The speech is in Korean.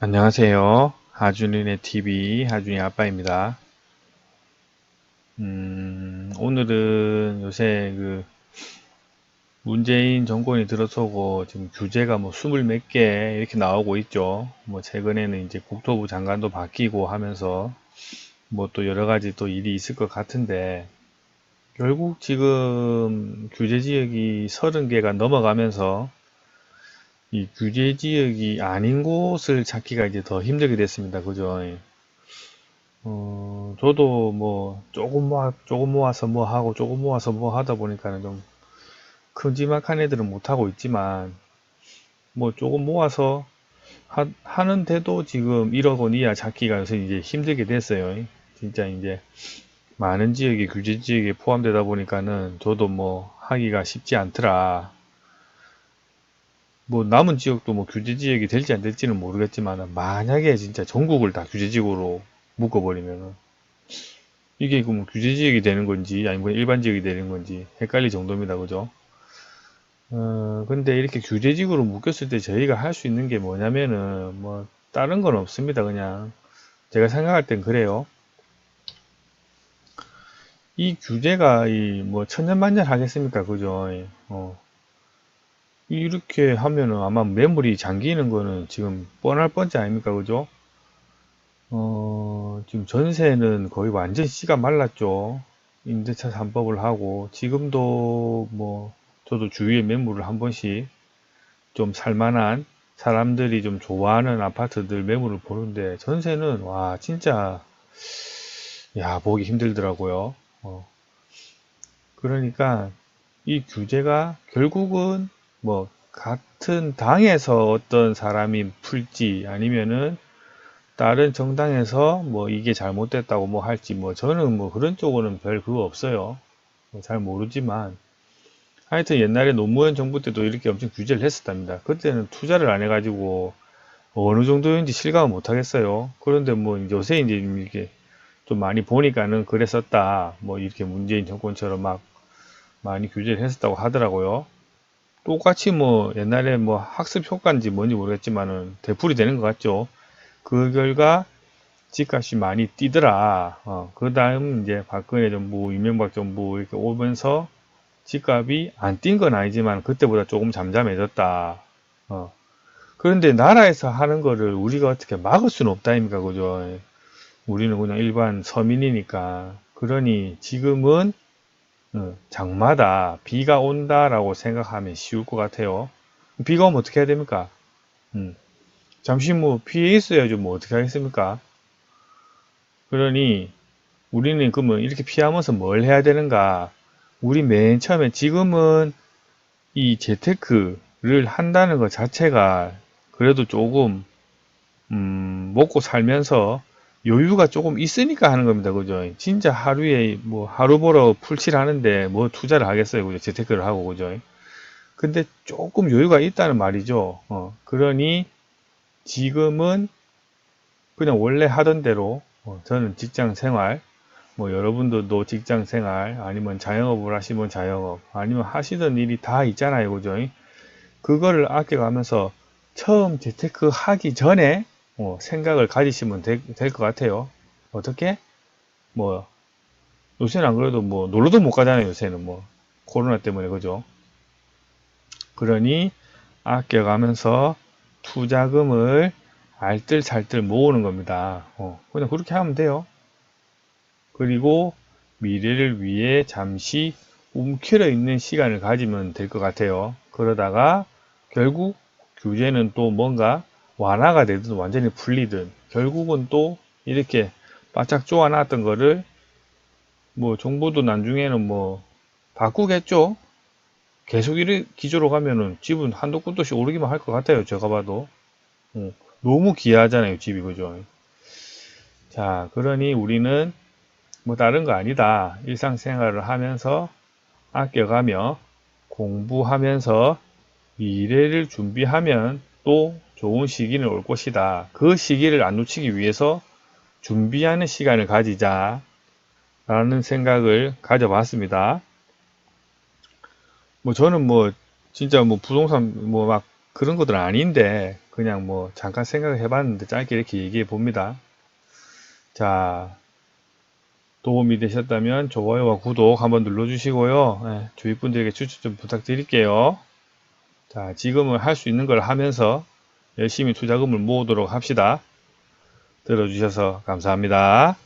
안녕하세요. 하준이네 TV 하준이 아빠입니다. 음, 오늘은 요새 그 문재인 정권이 들어서고 지금 규제가 뭐 스물 몇 개 이렇게 나오고 있죠. 뭐 최근에는 이제 국토부 장관도 바뀌고 하면서 뭐 또 여러 가지 또 일이 있을 것 같은데 결국 지금 규제 지역이 30개가 넘어가면서 이 규제 지역이 아닌 곳을 찾기가 이제 더 힘들게 됐습니다. 그죠? 예. 어, 저도 뭐 조금 모아, 조금 모아서 뭐 하고 조금 모아서 뭐 하다 보니까는 좀 큼지막한 애들은 못 하고 있지만 뭐 조금 모아서 하, 하는데도 지금 1억 원 이하 찾기가 요새 이제 힘들게 됐어요. 예. 진짜 이제 많은 지역이 규제 지역에 포함되다 보니까는 저도 뭐 하기가 쉽지 않더라. 뭐 남은 지역도 뭐 규제 지역이 될지 안 될지는 모르겠지만 만약에 진짜 전국을 다 규제 지역으로 묶어버리면은 이게 그뭐 규제 지역이 되는 건지 아니면 일반 지역이 되는 건지 헷갈릴 정도입니다. 그죠? 어, 근데 이렇게 규제 지역으로 묶였을 때 저희가 할 수 있는 게 뭐냐면은 뭐 다른 건 없습니다. 그냥 제가 생각할 땐 그래요. 이 규제가 이 뭐 천년만년 하겠습니까? 그죠? 어. 이렇게 하면은 아마 매물이 잠기는 거는 지금 뻔할 뻔치 아닙니까? 그죠? 어, 지금 전세는 거의 완전 씨가 말랐죠. 임대차 3법을 하고, 지금도 뭐, 저도 주위에 매물을 한 번씩 좀 살만한 사람들이 좀 좋아하는 아파트들 매물을 보는데, 전세는, 와, 진짜, 야, 보기 힘들더라고요. 어. 그러니까, 이 규제가 결국은 뭐 같은 당에서 어떤 사람이 풀지 아니면은 다른 정당에서 뭐 이게 잘못됐다고 뭐 할지 뭐 저는 뭐 그런 쪽으로는 별 그거 없어요. 뭐잘 모르지만 하여튼 옛날에 노무현 정부 때도 이렇게 엄청 규제를 했었답니다. 그때는 투자를 안 해가지고 어느 정도인지 실감을 못 하겠어요. 그런데 뭐 요새 이제 이렇게 좀 많이 보니까는 그랬었다. 뭐 이렇게 문재인 정권처럼 막 많이 규제를 했었다고 하더라고요. 똑같이 뭐 옛날에 뭐 학습 효과인지 뭔지 모르겠지만은 되풀이 되는 것 같죠. 그 결과 집값이 많이 뛰더라. 어, 그 다음 이제 박근혜 정부, 이명박 정부 이렇게 오면서 집값이 안 뛴 건 아니지만 그때보다 조금 잠잠해졌다. 어. 그런데 나라에서 하는 거를 우리가 어떻게 막을 수는 없다 아닙니까 그죠? 우리는 그냥 일반 서민이니까. 그러니 지금은 어, 장마다 비가 온다라고 생각하면 쉬울 것 같아요. 비가 오면 어떻게 해야 됩니까? 음, 잠시 뭐 피해 있어야죠. 뭐 어떻게 하겠습니까? 그러니 우리는 그러면 이렇게 피하면서 뭘 해야 되는가? 우리 맨 처음에 지금은 이 재테크를 한다는 것 자체가 그래도 조금 음, 먹고 살면서 여유가 조금 있으니까 하는 겁니다. 그죠? 진짜 하루에 뭐 하루 보러 풀칠 하는데 뭐 투자를 하겠어요. 그죠? 재테크를 하고 그죠? 근데 조금 여유가 있다는 말이죠. 어, 그러니 지금은 그냥 원래 하던 대로 어, 저는 직장 생활 뭐 여러분들도 직장 생활 아니면 자영업을 하시면 자영업 아니면 하시던 일이 다 있잖아요. 그죠? 그거를 아껴가면서 처음 재테크 하기 전에 어, 생각을 가지시면 될 것 같아요. 어떻게? 뭐 요새는 안 그래도 뭐 놀러도 못 가잖아요. 요새는 뭐 코로나 때문에 그죠? 그러니 아껴가면서 투자금을 알뜰살뜰 모으는 겁니다. 어, 그냥 그렇게 하면 돼요. 그리고 미래를 위해 잠시 움켜려 있는 시간을 가지면 될 것 같아요. 그러다가 결국 규제는 또 뭔가 완화가 되든 완전히 풀리든 결국은 또 이렇게 바짝 쪼아놨던 거를 뭐 정부도 나중에는 뭐 바꾸겠죠. 계속 이렇게 기조로 가면은 집은 한도 끝도시 오르기만 할 것 같아요. 제가 봐도. 어, 너무 귀하잖아요. 집이 그죠. 자 그러니 우리는 뭐 다른 거 아니다. 일상생활을 하면서 아껴가며 공부하면서 미래를 준비하면 또 좋은 시기는 올 것이다. 그 시기를 안 놓치기 위해서 준비하는 시간을 가지자. 라는 생각을 가져봤습니다. 뭐 저는 뭐 진짜 뭐 부동산 뭐 막 그런 것들은 아닌데 그냥 뭐 잠깐 생각을 해봤는데 짧게 이렇게 얘기해 봅니다. 자 도움이 되셨다면 좋아요와 구독 한번 눌러주시고요. 예, 주위 분들에게 추천 좀 부탁드릴게요. 자 지금은 할 수 있는 걸 하면서 열심히 투자금을 모으도록 합시다. 들어주셔서 감사합니다.